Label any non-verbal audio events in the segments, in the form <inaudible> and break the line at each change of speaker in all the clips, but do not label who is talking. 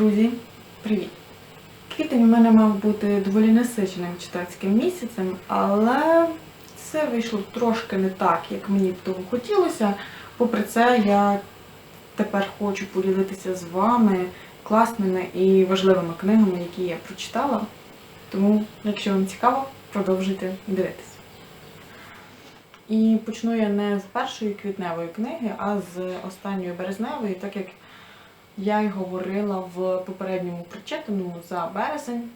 Друзі, привіт! Квітень у мене мав бути доволі насиченим читацьким місяцем, але все вийшло трошки не так, як мені б того хотілося. Попри це, я тепер хочу поділитися з вами класними і важливими книгами, які я прочитала. Тому, якщо вам цікаво, продовжуйте дивитися. І почну я не з першої квітневої книги, а з останньої березневої, так як я й говорила в попередньому прочитаному за березень.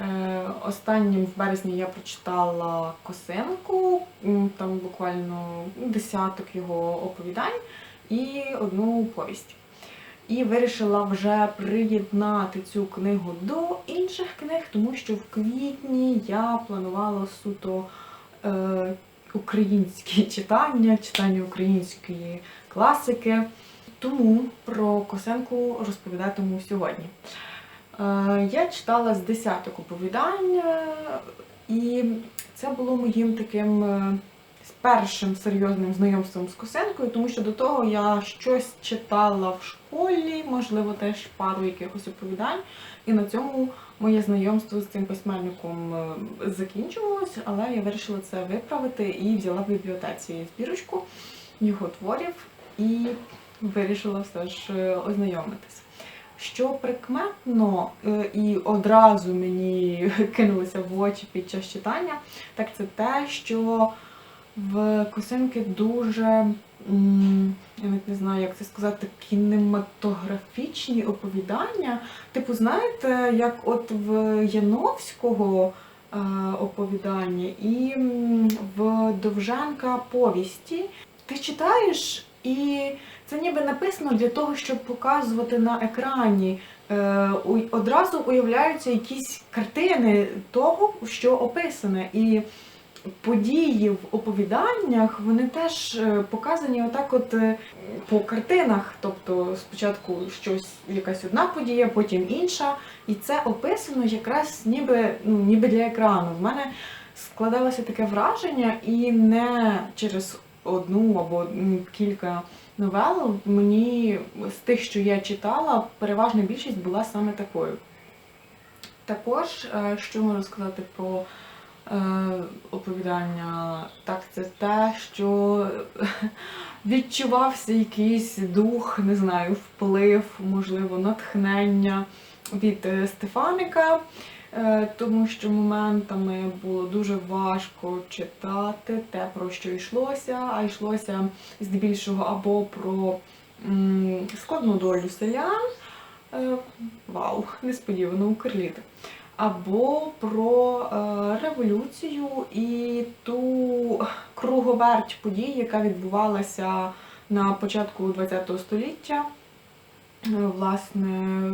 Е, Останнім в березні я прочитала Косинку, там буквально десяток його оповідань і одну повість. І вирішила вже приєднати цю книгу до інших книг, тому що в квітні я планувала суто е, українські <laughs> читання, читання української класики. Тому про Косенку розповідатиму сьогодні. Е, Я читала з десяток оповідань, е, і це було моїм таким е, першим серйозним знайомством з Косенкою, тому що до того я щось читала в школі, можливо, теж пару якихось оповідань. І на цьому моє знайомство з цим письменником закінчувалось, але я вирішила це виправити і взяла в бібліотеці збірочку його творів і вирішила все ж е, ознайомитись. Що прикметно е, і одразу мені <laughs> кинулося в очі під час читання, так це те, що в Косинки дуже, я не знаю, як це сказати, кінематографічні оповідання. Типу, знаєте, як от в Яновського е, оповідання і в Довженка повісті. Ти читаєш, і це ніби написано для того, щоб показувати на екрані. Е, одразу уявляються якісь картини того, що описане. І події в оповіданнях вони теж е, показані отак, от е, по картинах. Тобто спочатку щось, якась одна подія, потім інша. І це описано якраз ніби, ну, ніби для екрану. В мене складалося таке враження, і не через одну або кілька новел мені з тих, що я читала, переважна більшість була саме такою. Також, е, що можу сказати про е, оповідання, так це те, що відчувався якийсь дух, не знаю, вплив, можливо, натхнення від е, Стефаника, е, тому що моментами було дуже важко читати те, про що йшлося, а йшлося здебільшого або про складну долю селян. Е, Вау, несподівано у Карліта. Або про е, революцію і ту круговерть подій, яка відбувалася на початку ХХ століття. Е, Власне,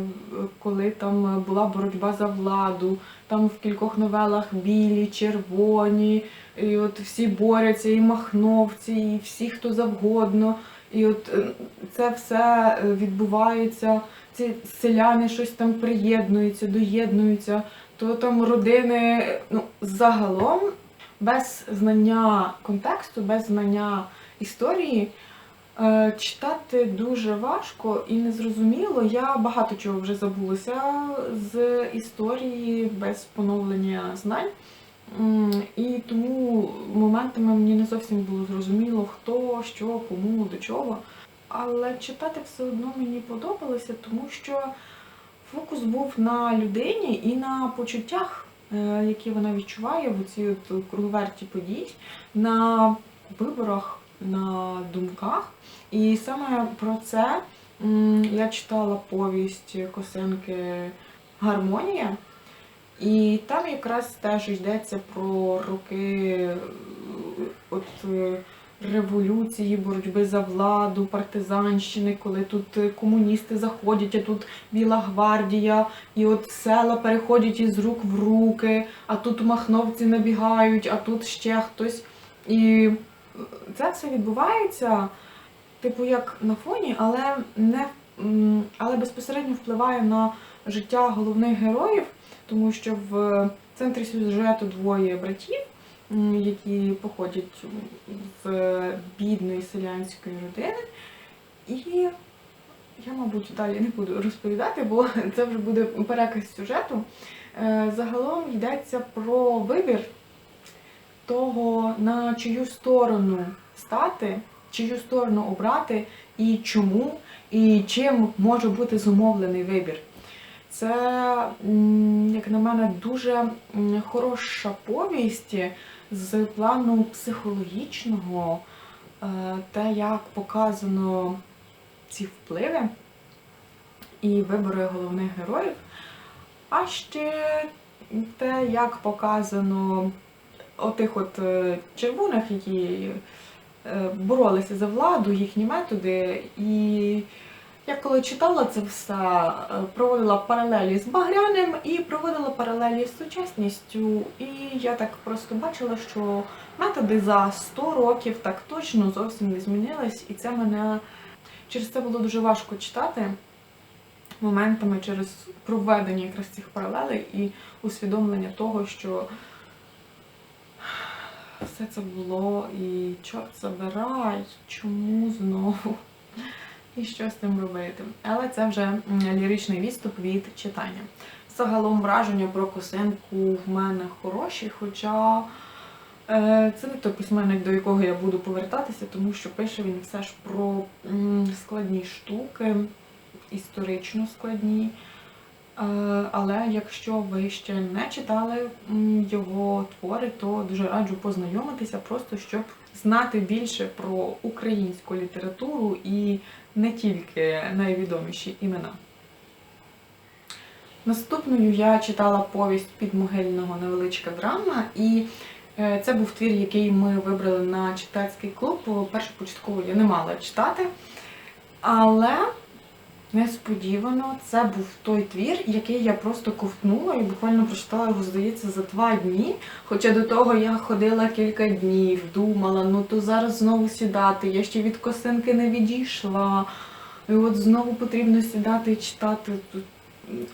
коли там була боротьба за владу, там в кількох новелах білі, червоні, і от всі борються, і махновці, і всі, хто завгодно. І от е, це все е, відбувається, ці селяни щось там приєднуються, доєднуються, то там родини, ну, загалом, без знання контексту, без знання історії, е, читати дуже важко і незрозуміло. Я багато чого вже забулася з історії без поновлення знань. І тому моментами мені не зовсім було зрозуміло, хто, що, кому, до чого. Але читати все одно мені подобалося, тому що фокус був на людині і на почуттях, е, які вона відчуває в цій круговерті подій, на виборах, на думках. І саме про це я читала повість Косенки Гармонія. І там якраз теж йдеться про роки от, е, революції, боротьби за владу, партизанщини, коли тут комуністи заходять, а тут Біла гвардія, і от села переходять із рук в руки, а тут махновці набігають, а тут ще хтось. І це все відбувається, типу, як на фоні, але не але безпосередньо впливає на життя головних героїв тому що в центрі сюжету двоє братів, які походять з бідної селянської родини. І я, мабуть, далі не буду розповідати, бо <laughs> це вже буде переказ сюжету. Е, Загалом йдеться про вибір того, на чию сторону стати, чию сторону обрати і чому, і чим може бути зумовлений вибір. Це, як на мене, дуже хороша повість з плану психологічного, е, те, як показано ці впливи і вибори головних героїв, а ще те, як показано отих от е, червоних, які боролися за владу, їхні методи. І я коли читала це все, е, проводила паралелі з Багряним і проводила паралелі з сучасністю. І я так просто бачила, що методи за 100 років так точно зовсім не змінились, і це мене через це було дуже важко читати моментами через проведення якраз цих паралелей і усвідомлення того, що все це було і чорт забирай, чому знову? І що з тим робити? Але це вже ліричний відступ від читання. Загалом враження про косинку в мене хороші, хоча е, це не той письменник, до якого я буду повертатися, тому що пише він все ж про складні штуки, історично складні. Е, Але якщо ви ще не читали його твори, то дуже раджу познайомитися, просто щоб знати більше про українську літературу і не тільки найвідоміші імена. Наступною я читала повість підмогильного невеличка драма, і е, це був твір, який ми вибрали на читацький клуб. Першу початково я не мала читати. Але несподівано це був той твір, який я просто ковтнула і буквально прочитала його, здається, за два дні. Хоча до того я ходила кілька днів, думала, ну то зараз знову сідати, я ще від косинки не відійшла. І от знову потрібно сідати і читати. Тут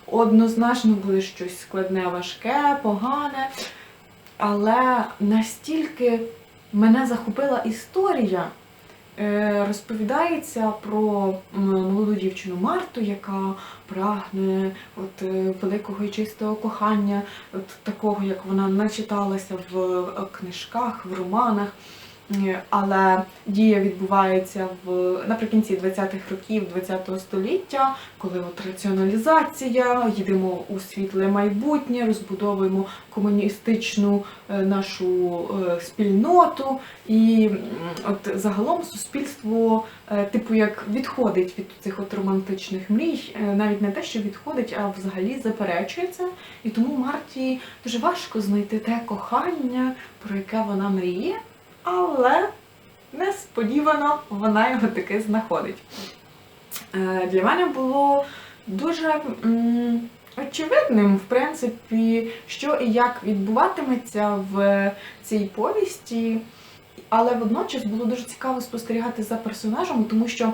однозначно буде щось складне, важке, погане. Але настільки мене захопила історія. Е, Розповідається про молоду дівчину Марту, яка прагне от, е, великого і чистого кохання, от такого, як вона начиталася в е, книжках, в романах. Е, Але дія відбувається в наприкінці 20-х років ХХ століття, коли от раціоналізація, їдемо у світле майбутнє, розбудовуємо комуністичну е, нашу е, спільноту, і от загалом суспільство, типу, як відходить від цих от романтичних мрій, навіть не те, що відходить, а взагалі заперечується. І тому Марті дуже важко знайти те кохання, про яке вона мріє, але несподівано вона його таки знаходить. Е, Для мене було дуже очевидним, в принципі, що і як відбуватиметься в цій повісті. Але водночас було дуже цікаво спостерігати за персонажем, тому що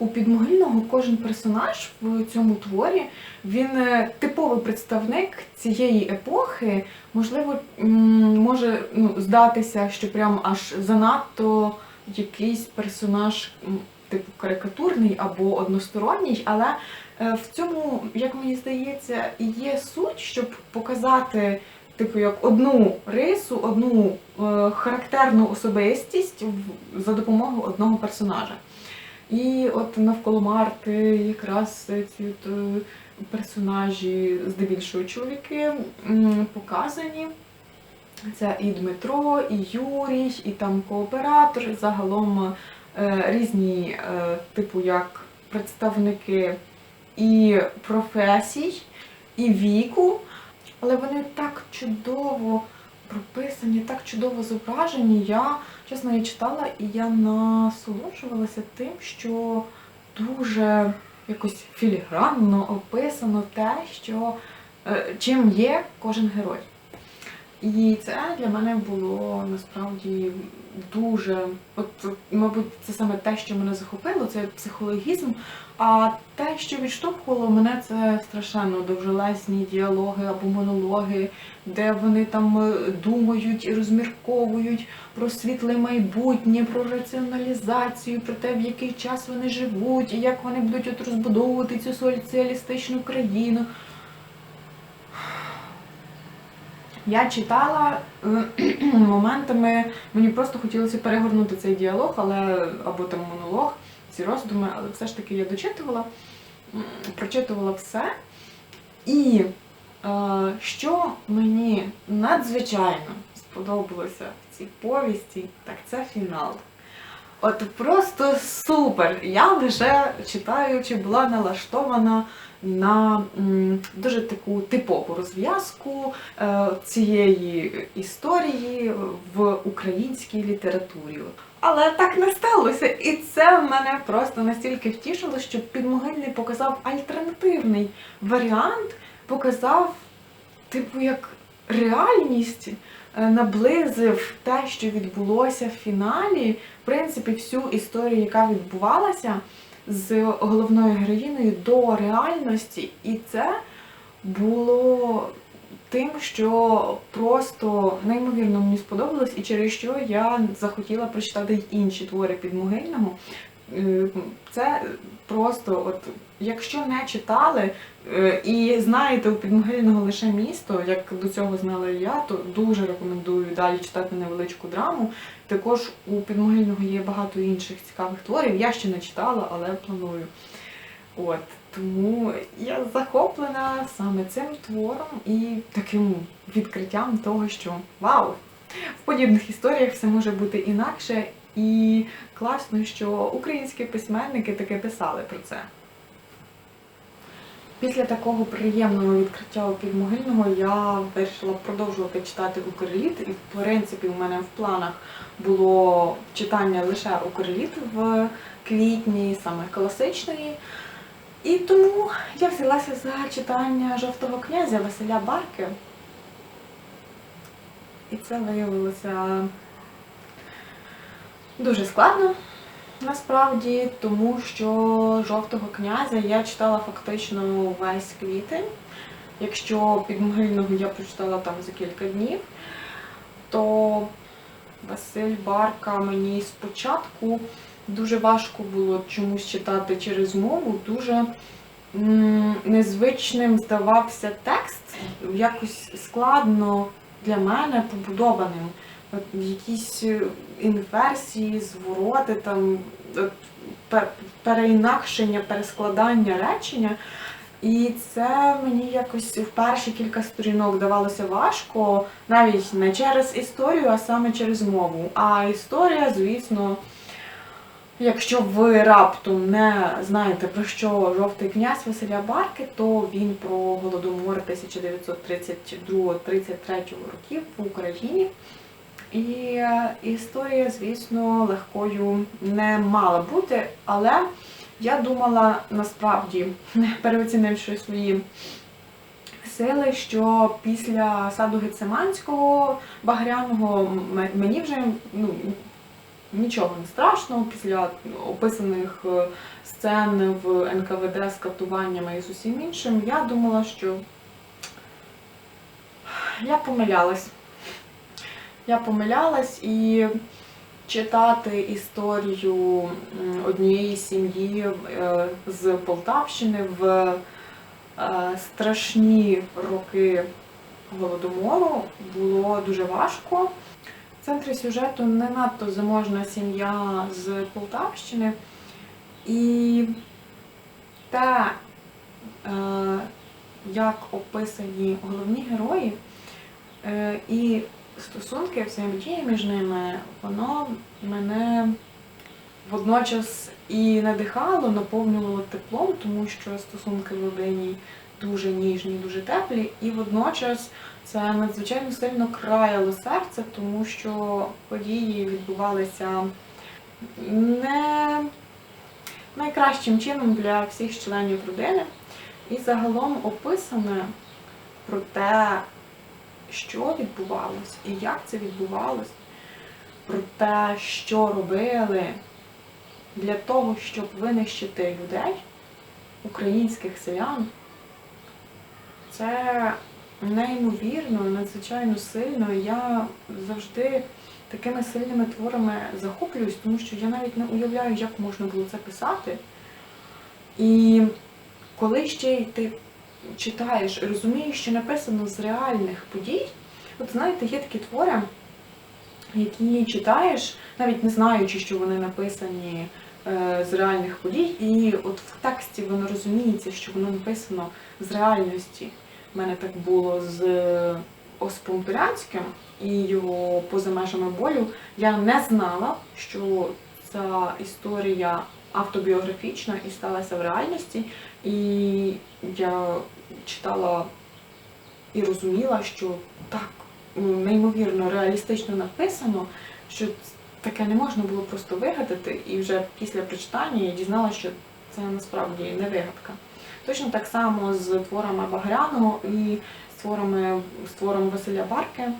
у підмогильного кожен персонаж в цьому творі він е, типовий представник цієї епохи. Можливо, може ну, здатися, що прям аж занадто якийсь персонаж, типу карикатурний або односторонній, але е, в цьому, як мені здається, є суть, щоб показати. Типу, як одну рису, одну е, характерну особистість за допомогою одного персонажа. І от навколо Марти якраз ці е, персонажі, здебільшого чоловіки, показані. Це і Дмитро, і Юрій, і там кооператор, загалом е, різні, е, типу як представники і професій, і віку, але вони так чудово прописані, так чудово зображені. Я, чесно, я читала і я насолоджувалася тим, що дуже якось філігранно описано те, що, е, чим є кожен герой. І це для мене було насправді дуже, от, мабуть, це саме те, що мене захопило, це психологізм. А те, що відштовхувало мене, це страшенно довжелезні діалоги або монологи, де вони там е, думають і розмірковують про світле майбутнє, про раціоналізацію, про те, в який час вони живуть, і як вони будуть от розбудовувати цю соціалістичну країну. Я читала <clears throat> моментами, мені просто хотілося перегорнути цей діалог, але або там монолог, ці роздуми, але все ж таки я дочитувала, прочитувала все. І е, що мені надзвичайно сподобалося в цій повісті, так це фінал. От просто супер! Я лише читаючи була налаштована на дуже таку типову розв'язку е, цієї історії в українській літературі. Але так не сталося, і це мене просто настільки втішило, що підмогильний показав альтернативний варіант, показав, типу, як реальність е, наблизив те, що відбулося в фіналі, принципі, всю історію, яка відбувалася з головною героїною до реальності. І це було тим, що просто неймовірно мені сподобалось, і через що я захотіла прочитати й інші твори підмогильного. Е, Це просто, от, якщо не читали е, і знаєте у підмогильного лише місто, як до цього знала і я, то дуже рекомендую далі читати невеличку драму. Також у підмогильного є багато інших цікавих творів. Я ще не читала, але планую. От тому я захоплена саме цим твором і таким відкриттям того, що вау! В подібних історіях все може бути інакше, і класно, що українські письменники таке писали про це. Після такого приємного відкриття у підмогильного я вирішила продовжувати читати Укрліт, і в принципі у мене в планах було читання лише Укрліт в квітні, саме класичної. І тому я взялася за читання жовтого князя Василя Барки. І це виявилося дуже складно насправді, тому що жовтого князя я читала фактично весь квітень. Якщо підмогильного я прочитала там за кілька днів, то Василь Барка мені спочатку дуже важко було чомусь читати через мову, дуже незвичним здавався текст, якось складно для мене побудованим. Якісь е, інверсії, звороти, там, от переінакшення, перескладання речення. І це мені якось в перші кілька сторінок давалося важко, навіть не через історію, а саме через мову. А історія, звісно, якщо ви раптом не знаєте про що жовтий князь Василя Барки, то він про голодомор 1932-33 років в Україні. І е, історія, звісно, легкою не мала бути, але я думала насправді, <laughs> переоцінивши свої сили, що після саду Гециманського багряного мені вже ну, нічого не страшно після описаних е, сцен в НКВД з катуваннями і з усім іншим. Я думала, що я помилялась. Я помилялась і читати історію однієї сім'ї е, з Полтавщини в е, страшні роки голодомору було дуже важко. В центрі сюжету не надто заможна сім'я з Полтавщини. І те, е, як описані головні герої, і стосунки, взаємодії між ними, воно мене водночас і надихало, наповнювало теплом, тому що стосунки в родині дуже ніжні, дуже теплі, і водночас це надзвичайно сильно краяло серце, тому що події відбувалися не найкращим чином для всіх членів родини. І загалом описане про те, що відбувалось і як це відбувалось, про те, що робили для того, щоб винищити людей, українських селян, це неймовірно, надзвичайно сильно. Я завжди такими сильними творами захоплююсь, тому що я навіть не уявляю, як можна було це писати. І коли ще й ти читаєш, розумієш, що написано з реальних подій, от знаєте, є такі твори, які читаєш, навіть не знаючи, що вони написані е, з реальних подій, і от в тексті воно розуміється, що воно написано з реальності. У мене так було з Осипом Турянським і його поза межами болю. Я не знала, що ця історія автобіографічна і сталася в реальності. І я читала і розуміла, що так неймовірно реалістично написано, що таке не можна було просто вигадати, і вже після прочитання я дізналася, що це насправді не вигадка. Точно так само з творами Багряного і з творами, з твором Василя Барки,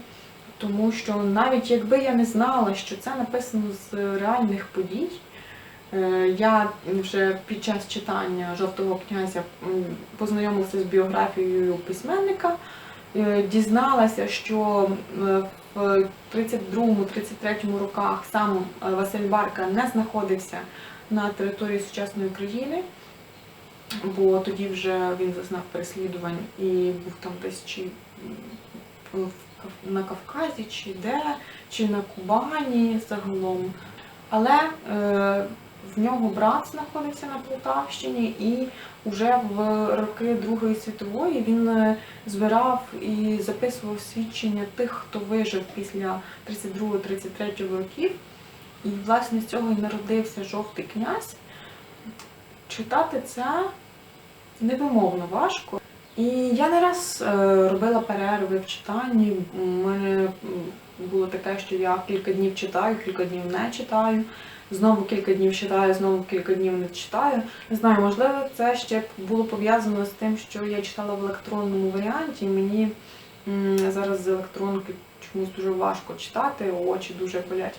тому що навіть якби я не знала, що це написано з реальних подій, я вже під час читання жовтого князя познайомилася з біографією письменника, е, дізналася, що в 32-33 роках сам е, Василь Барка не знаходився на території сучасної України, бо тоді вже він зазнав переслідувань і був там десь чи на Кавказі, чи де, чи на Кубані загалом. Але е, в нього брат знаходився на Полтавщині, і вже в роки Другої світової він е, збирав і записував свідчення тих, хто вижив після 32-33 років. І власне з цього і народився жовтий князь. Читати це невимовно важко. І я не раз е, робила перерви в читанні. У мене було таке, що я кілька днів читаю, кілька днів не читаю. Знову кілька днів читаю, знову кілька днів не читаю. Не знаю, можливо, це ще було пов'язано з тим, що я читала в електронному варіанті. і Мені зараз з електронки чомусь дуже важко читати, очі дуже болять.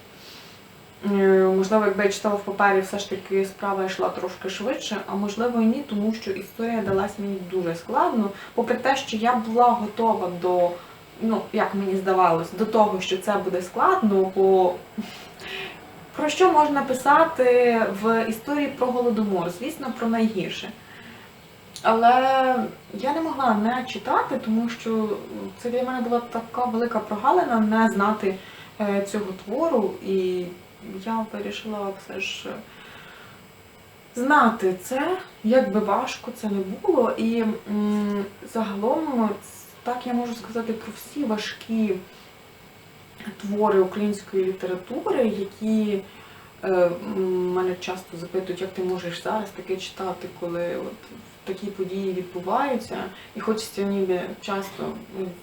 Е, Можливо, якби я читала в папері, все ж таки справа йшла трошки швидше, а можливо і ні, тому що історія далась мені дуже складно, попри те, що я була готова до, ну, як мені здавалось, до того, що це буде складно, бо про що можна писати в історії про голодомор? Звісно, про найгірше. Але я не могла не читати, тому що це для мене була така велика прогалина не знати е, цього твору, і я вирішила все ж знати це, як би важко це не було. І загалом, так я можу сказати про всі важкі твори української літератури, які е, мене часто запитують, як ти можеш зараз таке читати, коли от такі події відбуваються, і хочеться ніби часто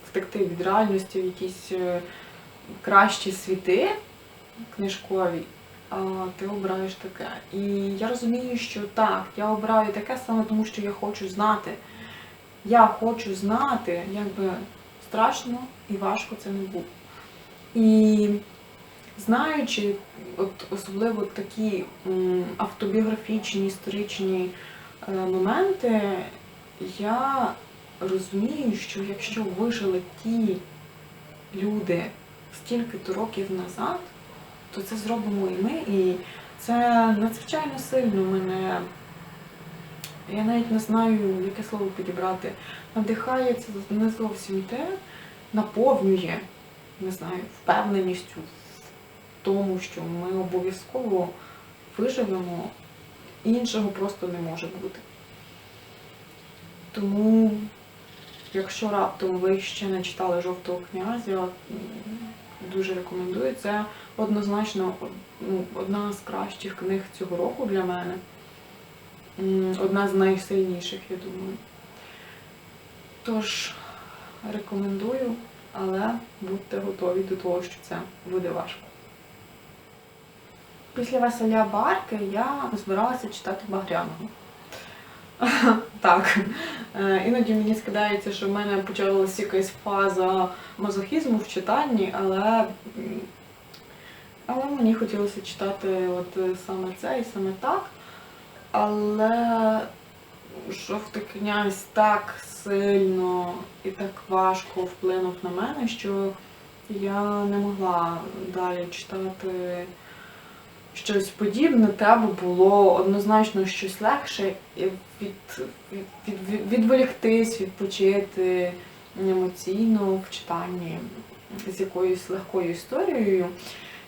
втекти від реальності в якісь е, кращі світи книжкові, а ти обираєш таке. І я розумію, що так, я обираю таке саме тому, що я хочу знати. Я хочу знати, як би страшно і важко це не було. І знаючи, от особливо такі автобіографічні, історичні е, моменти, я розумію, що якщо вижили ті люди стільки-то років назад, то це зробимо і ми. І це надзвичайно сильно мене. Я навіть не знаю, яке слово підібрати. Надихає це не зовсім те, наповнює, не знаю, впевненістю в тому, що ми обов'язково виживемо, іншого просто не може бути. Тому, якщо раптом ви ще не читали жовтого князя, дуже рекомендую. Це однозначно ну, одна з кращих книг цього року для мене. Одна з найсильніших, я думаю. Тож рекомендую, але будьте готові до того, що це буде важко. Після Василя Барки я збиралася читати Багряного. <laughs> Так, Е, Іноді мені скидається, що в мене почалася якась фаза мазохізму в читанні, але, але мені хотілося читати от е, саме це і саме так. Але жовтий князь так сильно і так важко вплинув на мене, що я не могла далі читати щось подібне. Треба було однозначно щось легше від, від, від, відволіктись, відпочити емоційно в читанні з якоюсь легкою історією.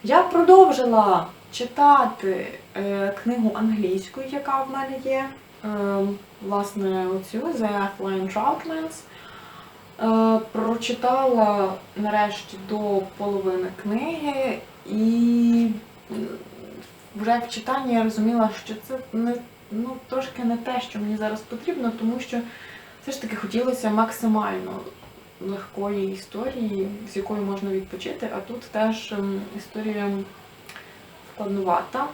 Я продовжила читати е, книгу англійською, яка в мене є. Е, власне, оцю The Athline Troutlands. Е, прочитала нарешті до половини книги і вже в читанні я розуміла, що це не, ну, трошки не те, що мені зараз потрібно, тому що все ж таки хотілося максимально легкої історії, з якою можна відпочити, а тут теж ем, історія складнувата.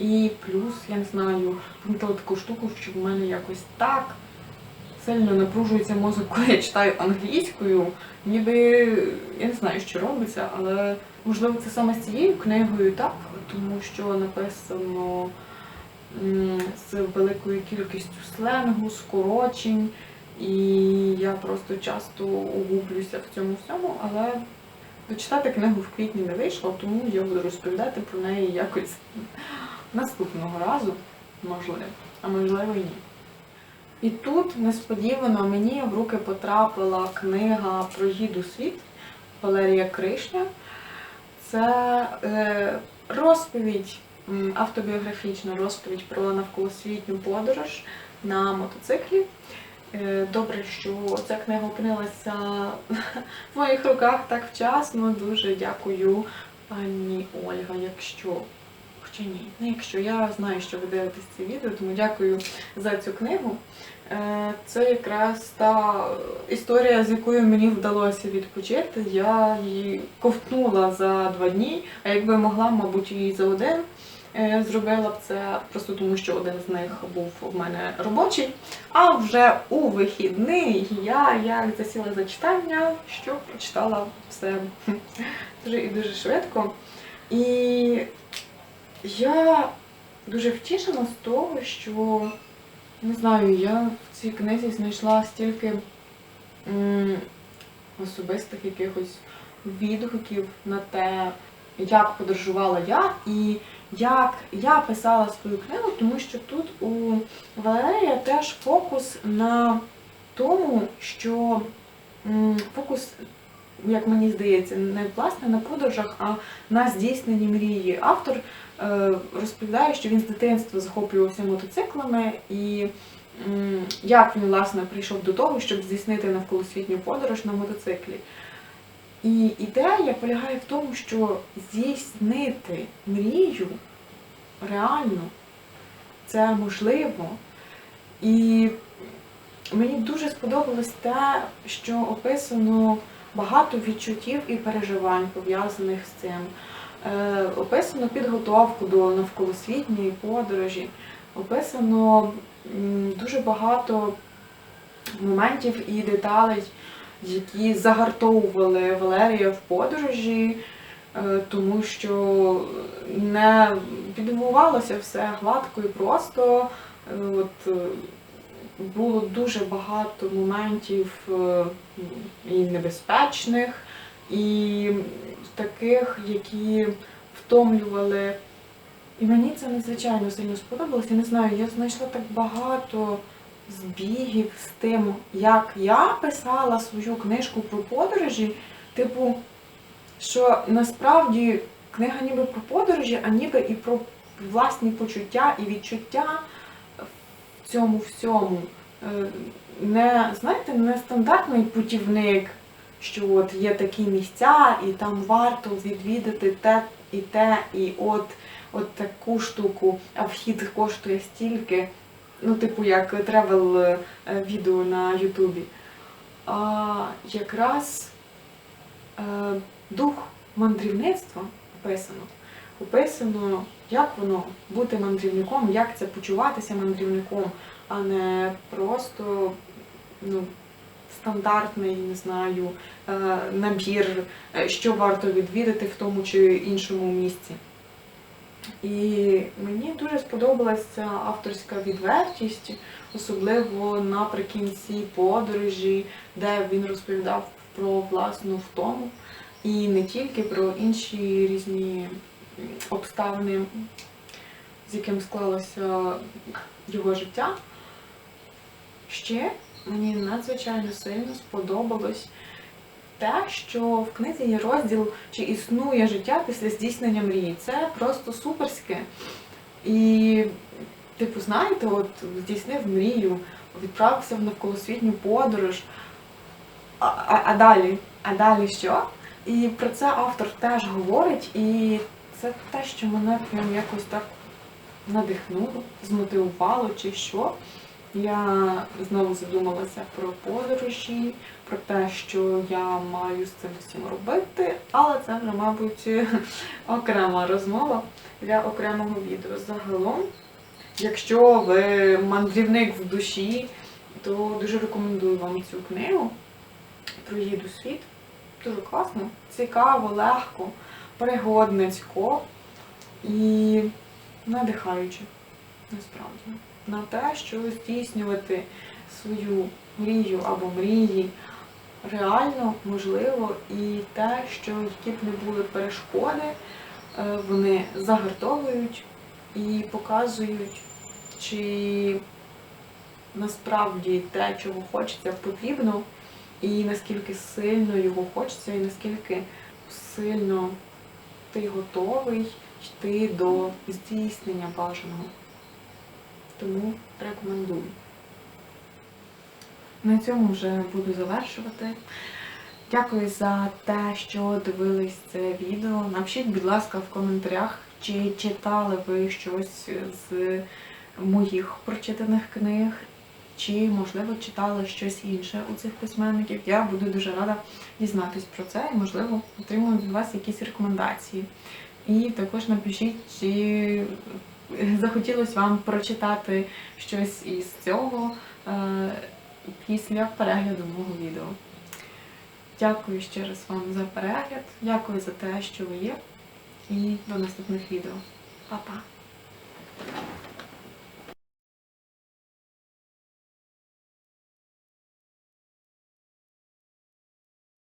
І плюс, я не знаю, помітила таку штуку, що в мене якось так сильно напружується мозок, коли я читаю англійською, ніби я не знаю, що робиться, але можливо це саме з цією книгою так, тому що написано з великою кількістю сленгу, скорочень, і я просто часто углублюся в цьому всьому, але дочитати книгу в квітні не вийшло, тому я буду розповідати про неї якось наступного разу, можливо, а можливо і ні. І тут несподівано мені в руки потрапила книга про їд у світ Валерія Кришня. Це е, розповідь, автобіографічна розповідь про навколосвітню подорож на мотоциклі. Е, Добре, що ця книга опинилася в моїх руках так вчасно. Дуже дякую пані Ольга, якщо. Хоча ні, не якщо я знаю, що ви дивитесь це відео, тому дякую за цю книгу. Е, Це якраз та історія, з якою мені вдалося відпочити. Я її ковтнула за два дні, а якби могла, мабуть, і за один. Е, Зробила б це просто тому, що один з них був у мене робочий. А вже у вихідний я як засіла за читання, що прочитала все дуже і дуже швидко. І я дуже втішена з того, що не знаю, я в цій книзі знайшла стільки особистих якихось відгуків на те, як подорожувала я, і як я писала свою книгу, тому що тут у Валерія теж фокус на тому, що фокус, як мені здається, не власне на подорожах, а на здійсненні мрії. Автор розповідає, що він з дитинства захоплювався мотоциклами і як він власне прийшов до того, щоб здійснити навколосвітню подорож на мотоциклі. І ідея полягає в тому, що здійснити мрію реально це можливо. І мені дуже сподобалось те, що описано багато відчуттів і переживань пов'язаних з цим. Е, описано підготовку до навколосвітньої подорожі, описано дуже багато моментів і деталей, які загартовували Валерія в подорожі, е, тому що не відбувалося все гладко і просто. Е, От, було дуже багато моментів і небезпечних, і таких, які втомлювали. І мені це надзвичайно сильно сподобалось. Я не знаю, я знайшла так багато збігів з тим, як я писала свою книжку про подорожі. Типу, що насправді книга ніби про подорожі, а ніби і про власні почуття і відчуття в цьому всьому. Е, Не, знаєте, не стандартний путівник, що от є такі місця, і там варто відвідати те і те, і от, от таку штуку, а вхід коштує стільки. Ну, типу, як тревел відео на Ютубі. А якраз е, дух мандрівництва описано. Описано, як воно бути мандрівником, як це почуватися мандрівником. а не просто ну, стандартний, не знаю, е, набір, е, що варто відвідати в тому чи іншому місці. І мені дуже сподобалася авторська відвертість, особливо наприкінці подорожі, де він розповідав про власну втому і не тільки про інші різні обставини, з яким склалося його життя. Ще мені надзвичайно сильно сподобалось те, що в книзі є розділ, чи існує життя після здійснення мрії. Це просто суперське. І, типу, знаєте, от здійснив мрію, відправився в навколосвітню подорож. А, а, а далі? А далі що? І про це автор теж говорить, і це те, що мене прям якось так надихнуло, змотивувало чи що. Я знову задумалася про подорожі, про те, що я маю з цим всім робити, але це вже, мабуть, <laughs> окрема розмова для окремого відео. Загалом, якщо ви мандрівник в душі, то дуже рекомендую вам цю книгу Проїду світ. Дуже класно, цікаво, легко, пригодницько і надихаюче, насправді, на те, що здійснювати свою мрію або мрії реально можливо, і те, що які б не були перешкоди, е, вони загартовують і показують, чи насправді те, чого хочеться, потрібно, і наскільки сильно його хочеться, і наскільки сильно ти готовий йти до здійснення бажаного. Тому рекомендую. На цьому вже буду завершувати. Дякую за те, що дивились це відео. Напишіть, будь ласка, в коментарях, чи читали ви щось з моїх прочитаних книг, чи, можливо, читали щось інше у цих письменників. Я буду дуже рада дізнатись про це і, можливо, отримую від вас якісь рекомендації. І також напишіть, чи захотілося вам прочитати щось із цього е, після перегляду мого відео. Дякую ще раз вам за перегляд, дякую за те, що ви є, і до наступних відео. Па-па!